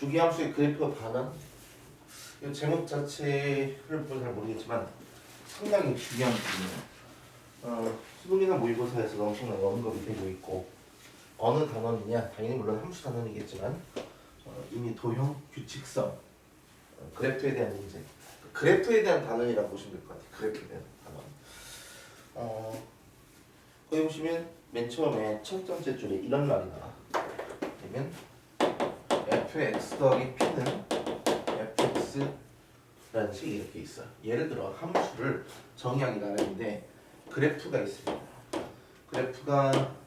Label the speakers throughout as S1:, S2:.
S1: 주기함수의 그래프 반환. 이 제목 자체를 보면 잘 모르겠지만 상당히 중요한 부분이에요. 어, 수능이나 모의고사에서 엄청나게 언급이 되고 있고 어느 단원이냐 당연히 물론 함수 단원이겠지만 어, 이미 도형 규칙성 어, 그래프에 대한 문제 그래프에 대한 단원이라고 보시면 될 것 같아요. 그래프에 대한 단원. 어, 거기 보시면 맨 처음에 첫 번째 줄에 이런 말이 나와. 그러면 fx 더하기 p는 fx라는 식이 이렇게 있어. 예를 들어 함수를 정의하기 나름인데 그래프가 있습니다. 그래프가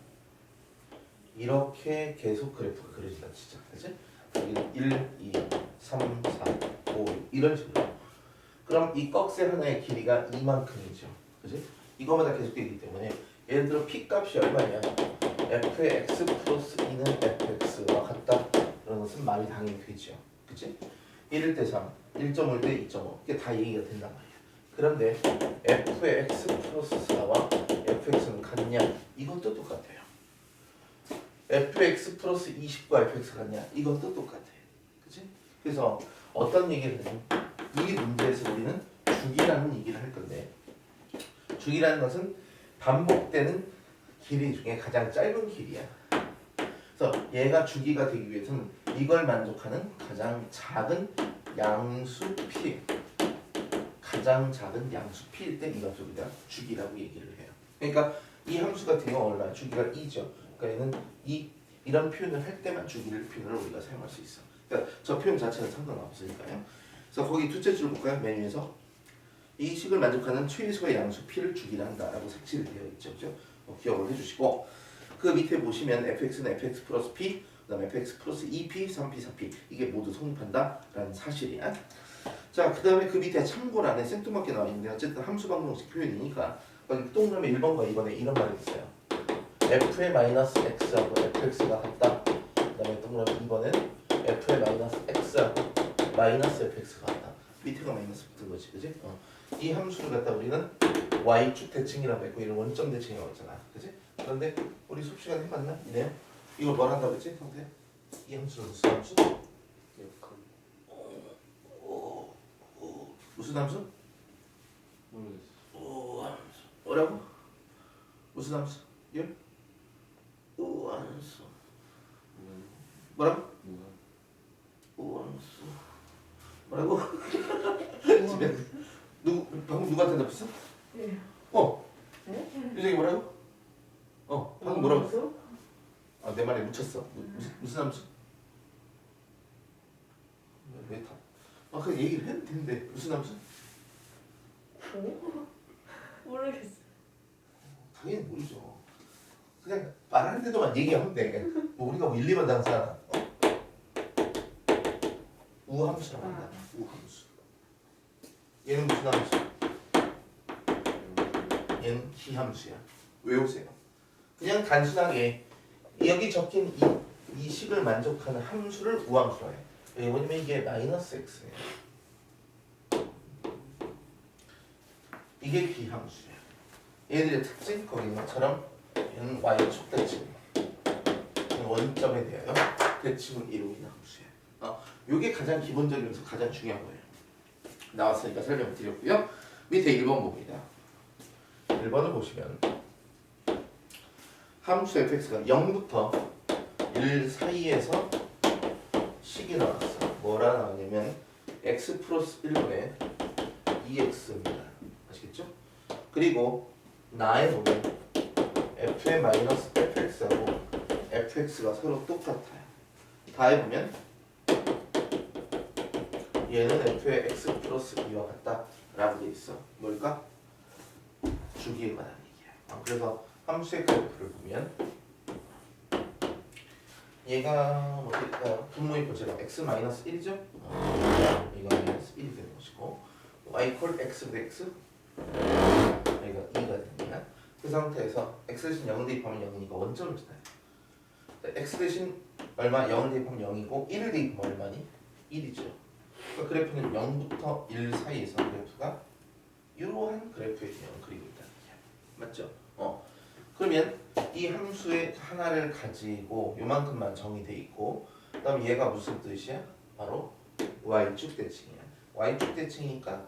S1: 이렇게 계속 그래프가 그려진다 진짜 그지? 여기는 1, 2, 3, 4, 5 이런 식으로 그럼 이 꺽쇠 하나의 길이가 이만큼이죠 그지? 이거마다 계속 되기 때문에 예를 들어 p 값이 얼마냐 fx 플러스 2는 fx와 같다 것은 말이 당연히 되죠. 그치? 1일 때 3, 1.5일 때 2.5 이게 다 얘기가 된단 말이야. 그런데 f의 x 플러스 4와 fx는 같냐? 이것도 똑같아요. fx 플러스 20과 fx가 같냐? 이것도 똑같아요. 그치? 그래서 어떤 얘기를 하냐면 이 문제에서 우리는 주기라는 얘기를 할 건데 주기라는 것은 반복되는 길이 중에 가장 짧은 길이야. 그래서 얘가 주기가 되기 위해서는 이걸 만족하는 가장 작은 양수 p 가장 작은 양수 p일 때 이 함수를 우리가 주기라고 얘기를 해요. 그러니까 이 함수 같은 경우 얼마 주기가 2죠. 그러니까 얘는 이 이런 표현을 할 때만 주기를 표현을 우리가 사용할 수 있어. 그러니까 저 표현 자체는 상관없으니까요. 그래서 거기 둘째 줄 볼까요? 메뉴에서 이 식을 만족하는 최소의 양수 p를 주기를 한다라고 색칠이 되어 있죠. 그죠? 어, 기억을 해주시고 그 밑에 보시면 fx는 fx 플러스 p 그 다음에 fx 플러스 2p, 3p, 4p 이게 모두 성립한다라는 사실이야. 자, 그 다음에 그 밑에 참고란에 생뚱맞게 나와 있는데 어쨌든 함수 방정식 표현이니까 동그라미 1번과 2번에 이런 말이 있어요. f의 마이너스 x하고 fx가 같다. 그 다음에 동그라미 2번은 f의 마이너스 x하고 마이너스 fx가 같다. 밑에가 마이너스 붙은 거지, 그지? 어. 이 함수를 갖다 우리는 y축 대칭이라고 했고 이런 원점 대칭이라고 했잖아, 그지? 그런데 우리 수업 시간에 해봤나? 이래요? 이걸 뭘 한다고 했지, 성태? 이 함수는 무슨 함수? 오, 오, 무슨 함수?
S2: 모르겠어.
S1: 오 함수. 뭐라고? 무슨 함수? 예? 오 함수. 뭐라고?
S2: 뭐가?
S1: 오 함수. 뭐라고? 집에 누구 방금 누구한테 답했어?
S3: 예.
S1: 어,
S3: 네?
S1: 유정이 뭐라고? 어, 방금 뭐라고? 했어? 아, 내 말에 묻혔어. 무- 무슨 무슨 함수? 왜 다? 아, 그 얘기를 해도 되는데 무슨 함수?
S3: 오? 모르겠어.
S1: 당연히 모르죠. 그냥 말하는 데도만 얘기하면 돼. 뭐 우리가 뭐 1, 2번 당사 어? 우함수라고 한다. 우함수. 얘는 무슨 함수? 얘는 기함수야. 외우세요. 그냥 단순하게 여기 적힌 이, 이 식을 만족하는 함수를 우함수라 해. 왜? 왜냐면 이게 마이너스 x예요. 이게 기함수야. 얘들의 특징 거기 것처럼 얘는 y축 대칭. 원점에 대하여 대칭을 이루는 함수야. 어, 요게 가장 기본적이면서 가장 중요한 거예요. 나왔으니까 설명을 드렸고요. 밑에 1번 봅니다. 1번을 보시면 함수 fx가 0부터 1 사이에서 식이 나왔어. 뭐라 나왔냐면 x 플러스 1분의 2x입니다. 아시겠죠? 그리고 나에 보면 f의 마이너스 fx하고 fx가 서로 똑같아요. 다에 보면 얘는 f의 x 플러스 2와 같다 라고 돼 있어. 뭘까? 주기에 관한 얘기야. 아, 그래서 함수의 그래프를 보면 얘가 뭐일까요? 분모의 교체가 x 마이너스 1이죠? 이거 마이너스 1이 되는 것이고 y 콜 x 대 x 여기가 2가 됩니다. 그 상태에서 x 대신 0을 대입하면 0이니까 원점을 주나요? x 대신 얼마? 0을 대입하면 0이고 1을 대입하면 얼마니? 1이죠. 그러니까 그래프는 0부터 1 사이에서 그래프가 이러한 그래프의 균형을 그리고 있다는 얘기야. 맞죠? 어. 그러면 이 함수의 하나를 가지고 요만큼만 정의돼 있고 그다음 얘가 무슨 뜻이야? 바로 y축 대칭이야. y축 대칭이니까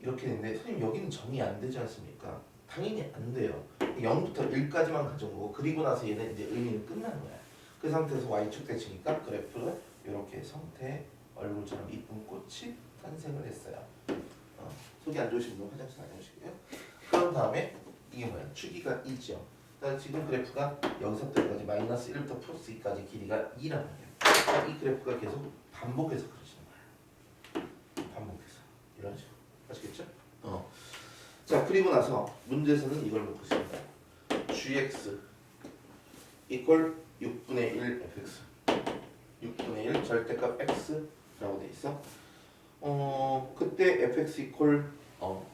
S1: 이렇게 되는데 선생님 여기는 정의 안 되지 않습니까? 당연히 안 돼요. 0부터 1까지만 가져온 거고 그리고 나서 얘는 이제 의미는 끝나는 거야. 그 상태에서 y축 대칭이니까 그래프를 이렇게 성태 얼굴처럼 이쁜 꽃이 탄생을 했어요. 어, 속이 안 좋으신 분은 화장실 다녀오시고요. 그런 다음에 이게 뭐야? 추기가 2죠. 그러니까 지금 그래프가 여기서부터 여기까지 마이너스 1부터 플러스 2까지 길이가 2란 말이야. 이 그래프가 계속 반복해서 그려지는 거야. 반복해서 이런 식으로 아시겠죠? 어. 자 그리고 나서 문제에서는 이걸 놓고 있습니다. gx 이퀄 6분의 1 fx 6분의 1 절대값 x라고 돼 있어. 어 그때 fx 이퀄 어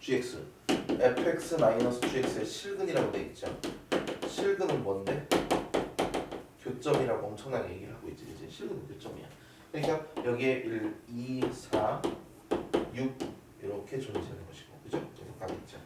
S1: gx fx 마이너스 gx의 실근이라고 돼 있죠. 실근은 뭔데? 교점이라고 엄청나게 얘기를 하고 있지, 이제 실근은 교점이야. 그러니까 여기에 1, 2, 4, 6 이렇게 존재하는 것이고, 그죠? 계속 가겠죠.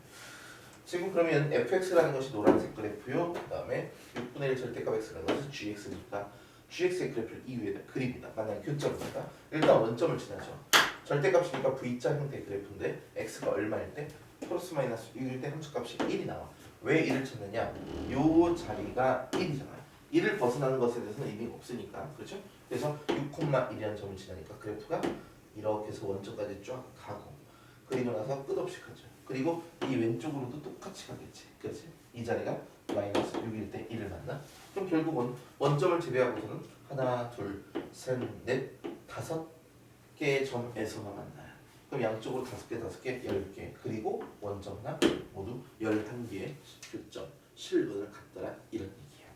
S1: 지금 그러면 fx라는 것이 노란색 그래프요. 그다음에 6분의 1 절대값 x라는 것은 gx니까 gx의 그래프를 이 위에다 그립니다. 만약 교점입니다. 일단 원점을 지나죠. 절대값이니까 v자 형태의 그래프인데 x가 얼마일 때 플러스 마이너스 6일 때 함수값이 1이 나와. 왜 1을 찾느냐? 요 자리가 1이잖아요. 1을 벗어나는 것에 대해서는 의미가 없으니까. 그렇죠? 그래서 6,1이라는 점을 지나니까 그래프가 이렇게 해서 원점까지 쫙 가고 그리고 나서 끝없이 가죠. 그리고 이 왼쪽으로도 똑같이 가겠지. 그렇지? 이 자리가 마이너스 6일 때 1을 만나. 그럼 결국은 원점을 제외하고서는 하나, 둘, 셋, 넷, 다섯 개의 점에서만 만나요. 그럼 양쪽으로 다섯 개, 다섯 개, 열 개. 그리고 원점 하나 모두 열한 개의 교점, 실근을 갖더라 이런 얘기예요.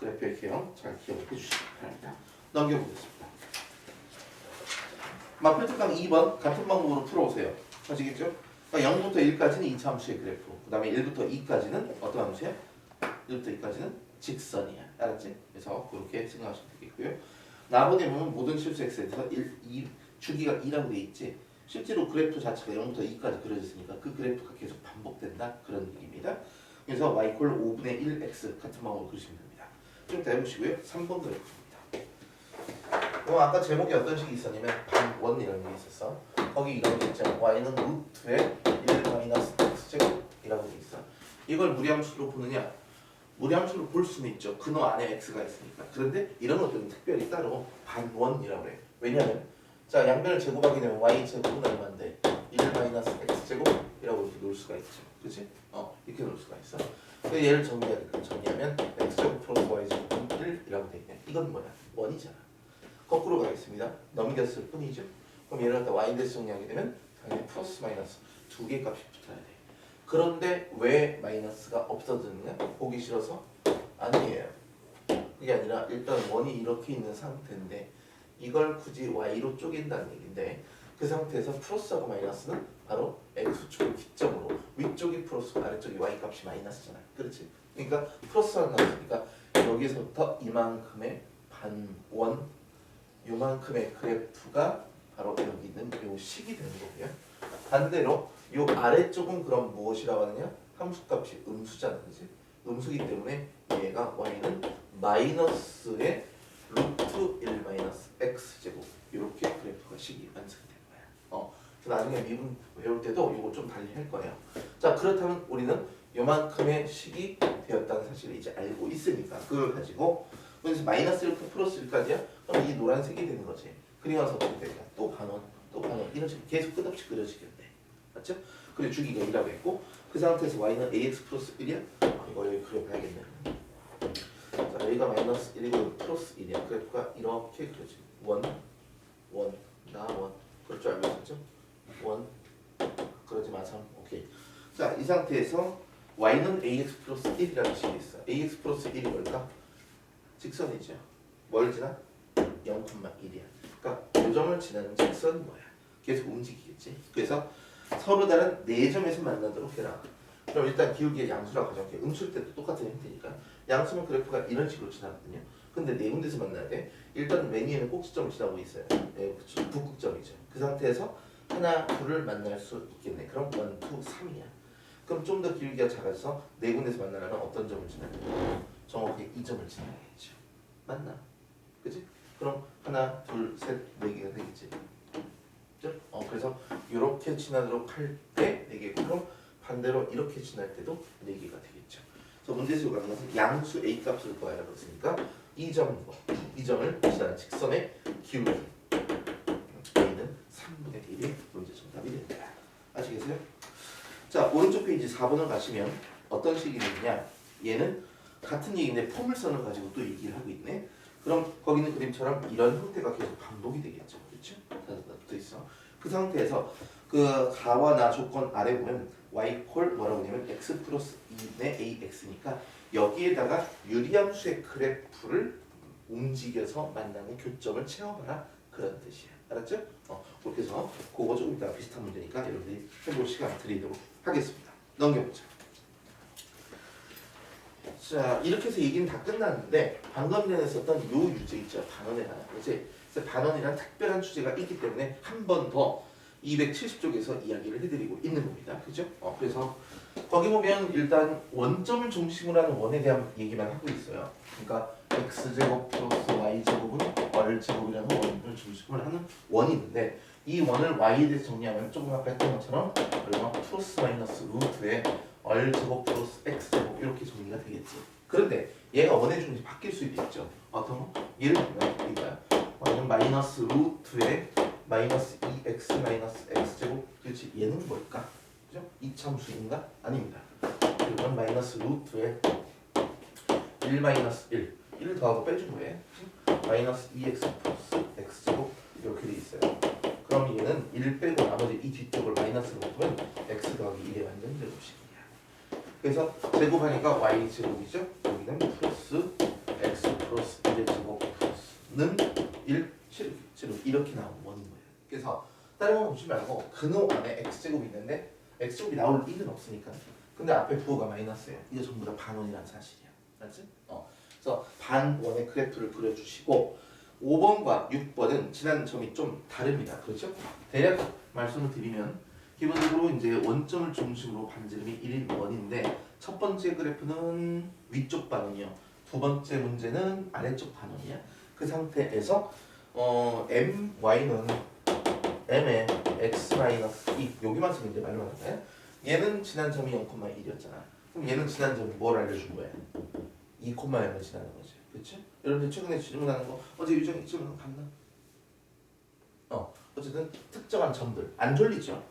S1: 그래프의 개형 잘 기억해 주시기 바랍니다. 넘겨보겠습니다. 마표 특강 2번 같은 방법으로 풀어오세요. 아시겠죠? 그러니까 0부터 1까지는 2차 함수의 그래프. 그 다음에 1부터 2까지는 어떤 함수야? 1부터 2까지는 직선이야. 알았지? 그래서 그렇게 생각하시면 되겠고요. 나머지 보면 모든 실수 x에 대해서 1, 2, 주기가 2라고 돼 있지. 실제로 그래프 자체가 0부터 2까지 그려졌으니까 그 그래프가 계속 반복된다. 그런 얘기입니다. 그래서 y 콜 5분의 1x 같은 방법으로 그리시면 됩니다. 좀더 해보시고요. 3번 그래프입니다. 어, 아까 제목이 어떤 식이 있었냐면 반원이라는 게 있었어. 거기 이런 게 있잖아. y는 루트의 1 마이너스 x 제곱이라고 돼 있어. 이걸 무리함수로 보느냐? 무리함수로 볼 수는 있죠. 근호 안에 x가 있으니까. 그런데 이런 것들은 특별히 따로 반원이라고 그래. 왜냐하면 자 양변을 제곱하게 되면 y 제곱은 얼마인데 1 마이너스 x 제곱이라고 이렇게 놓을 수가 있죠. 그렇지? 어 이렇게 놓을 수가 있어. 그 얘를 정리하니까 정리하면 x 제곱 플러스 y 제곱은 1이라고 돼 있네. 이건 뭐야? 원이잖아. 거꾸로 가겠습니다. 넘겼을 뿐이죠. 그럼 얘를 갖다 y 대수 정리하게 되면 당연히 플러스 마이너스 두 개 값이 붙어야 돼. 그런데 왜 마이너스가 없어지느냐? 보기 싫어서? 아니에요. 그게 아니라 일단 원이 이렇게 있는 상태인데 이걸 굳이 y로 쪼갠다는 얘기인데 그 상태에서 플러스하고 마이너스는 바로 x축을 기점으로 위쪽이 플러스 아래쪽이 y 값이 마이너스잖아요. 그렇지? 그러니까 플러스하는 값이니까 여기서부터 이만큼의 반원 요만큼의 그래프가 바로 여기 있는 요 식이 되는 거고요. 반대로 요 아래쪽은 그럼 무엇이라고 하느냐? 함수값이 음수잖아, 그지? 음수기 때문에 얘가 y는 마이너스의 루트 1 마이너스 x 제곱 이렇게 그래프가 식이 완성이 되는 거야. 어, 그래서 나중에 미분 배울 때도 이거 좀 달리 할 거예요. 자, 그렇다면 우리는 요만큼의 식이 되었다는 사실을 이제 알고 있으니까 그걸 가지고 그래서 마이너스 1부터 플러스 1까지야? 그럼 이 노란색이 되는 거지. 그리고 나서 어떻게 될까? 또 반원, 또 반원 이런 식으로 계속 끝없이 그려지겠네. 맞죠? 그리고 주기가 1이라고 했고 그 상태에서 y는 ax 플러스 1이야? 아, 이거 여기 그려봐야겠네. 자, 여기가 마이너스 1이고 플러스 1이야. 그래프가 이렇게 그려지. 원, 원, 나 원. 그럴 줄 알고 있었죠? 원, 그러지 마삼. 오케이. 자, 이 상태에서 y는 ax 플러스 1이라는 식이 있어. ax 플러스 1이 뭘까? 직선이죠. 뭘 지나? 0,1이야. 그러니까 요점을 지나는 직선이 뭐야? 계속 움직이겠지. 그래서 서로 다른 네 점에서 만나도록 해라. 그럼 일단 기울기의 양수라고 가정해. 음수일 때도 똑같은 형태니까. 양수는 그래프가 이런 식으로 지나거든요. 근데 네 군데서 만나야 돼. 일단 맨 위에는 꼭지점을 지나고 있어요. 네. 북극점이죠. 그 상태에서 하나, 둘을 만날 수 있겠네. 그럼 원, 투, 삼이야. 그럼 좀더 기울기가 작아져서 네 군데서 만나려면 어떤 점을 지나야 돼? 정확히 이 점을 지나야겠죠. 맞나? 그지? 그럼 하나, 둘, 셋, 네 개가 되겠지. 그죠? 어, 그래서 이렇게 지나도록 할 때 네 개고 그럼 반대로 이렇게 지날 때도 네 개가 되겠죠. 그래서 문제에서 요구하는 것은 양수 a 값을 구하라 그랬으니까 이 점과 이 점을 지나는 직선의 기울기 a는 3분의 1이 문제 정답이 됩니다. 아시겠어요? 자 오른쪽 페 이지 4번을 가시면 어떤 식이 되느냐? 얘는 같은 얘기인데 포물선을 가지고 또 얘기를 하고 있네. 그럼 거기 있는 그림처럼 이런 형태가 계속 반복이 되겠죠. 그렇죠? 있어. 그 상태에서 그 가와 나 조건 아래 보면 y 콜 뭐라고 하냐면 x 플러스 2의 ax니까 여기에다가 유리함수의 그래프를 움직여서 만나는 교점을 채워봐라. 그런 뜻이야. 알았죠? 어, 그렇게 해서 그거 조금 이따 비슷한 문제니까 여러분들이 해볼 시간 드리도록 하겠습니다 넘겨보자. 자 이렇게 해서 얘기는 다 끝났는데 방금 전에 썼던 요 유제 있죠? 반원에 관한 그지 그래서 반원이란 특별한 주제가 있기 때문에 한 번 더 270쪽에서 이야기를 해드리고 있는 겁니다. 그죠? 어, 그래서 거기 보면 일단 원점을 중심으로 하는 원에 대한 얘기만 하고 있어요. 그러니까 x제곱 플러스 y제곱은 r제곱이라는 원을 중심으로 하는 원이 있는데 이 원을 y에 대해서 정리하면 조금 아까 했던 것처럼 얼마 플러스 마이너스 루트에 r제곱 플러스 x제곱 이렇게 정리가 되겠지 그런데 얘가 원의 중심이 바뀔 수도 있죠 어떤 거? 예를 들면 이거야 y는 마이너스 루트에 마이너스 2x 마이너스 x제곱 그렇지 얘는 뭘까? 그죠? 이참수인가? 아닙니다 이건 마이너스 루트에 1 마이너스 1 1을 더하고 빼준 거예요? 마이너스 2x 플러스 x제곱 이렇게 돼 있어요 그럼 얘는 1 빼고 나머지 이 뒤쪽을 마이너스로 바꾸면 x 더하기 1에 완전 제곱식이야 그래서 제곱하니까 y 제곱이죠? 여기는 플러스 x 플러스 1의 제곱 플러스는 1 7, 7 이렇게 나오는 거예요. 그래서 다른 거 보지 말고 근호 안에 x 제곱이 있는데 x 제곱이 나올 일은 없으니까. 근데 앞에 부호가 마이너스예요. 이게 전부 다 반원이라는 사실이야. 맞지? 어. 그래서 반원의 그래프를 그려주시고 5번과 6번은 지난 점이 좀 다릅니다. 그렇죠? 대략 말씀을 드리면 기본적으로 이제 원점을 중심으로 반지름이 1인 원인데 첫 번째 그래프는 위쪽 반원이요. 두 번째 문제는 아래쪽 반원이야. 그 상태에서 어, my는 m의 x 마이너스 2 여기만 쓰면 이제 말로 하는 얘는 지난 점이 0,1이었잖아. 그럼 얘는 지난 점이 뭘 알려준 거야? 2,0을 지나는 거지. 그렇지? 여러분들 최근에 질문하는 거 어제 유정이 질문 갔나? 어 어쨌든 특정한 점들 안 졸리죠?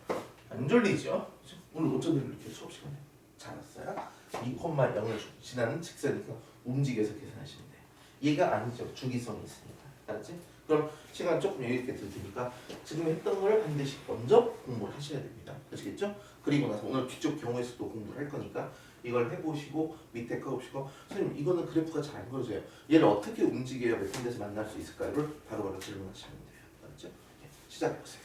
S1: 안 졸리죠? 오늘 어쩌면 이렇게 수업 시간에 잘 왔어요? 2,0을 지나는 직선이니까 움직여서 계산하시면 돼. 얘가 아니죠. 주기성이 있으니까. 알았지? 그럼 시간 조금 여유 있게 들 테니까 지금 했던 걸 반드시 먼저 공부를 하셔야 됩니다. 아시겠죠? 그리고 나서 오늘 뒤쪽 경우에서도 공부를 할 거니까 이걸 해보시고 밑에 거 보시고 선생님 이거는 그래프가 잘 안 그려져요. 얘를 어떻게 움직여야 몇 군데서 만날 수 있을까를 바로바로 질문하시면 돼요. 알았죠? 예, 시작해보세요.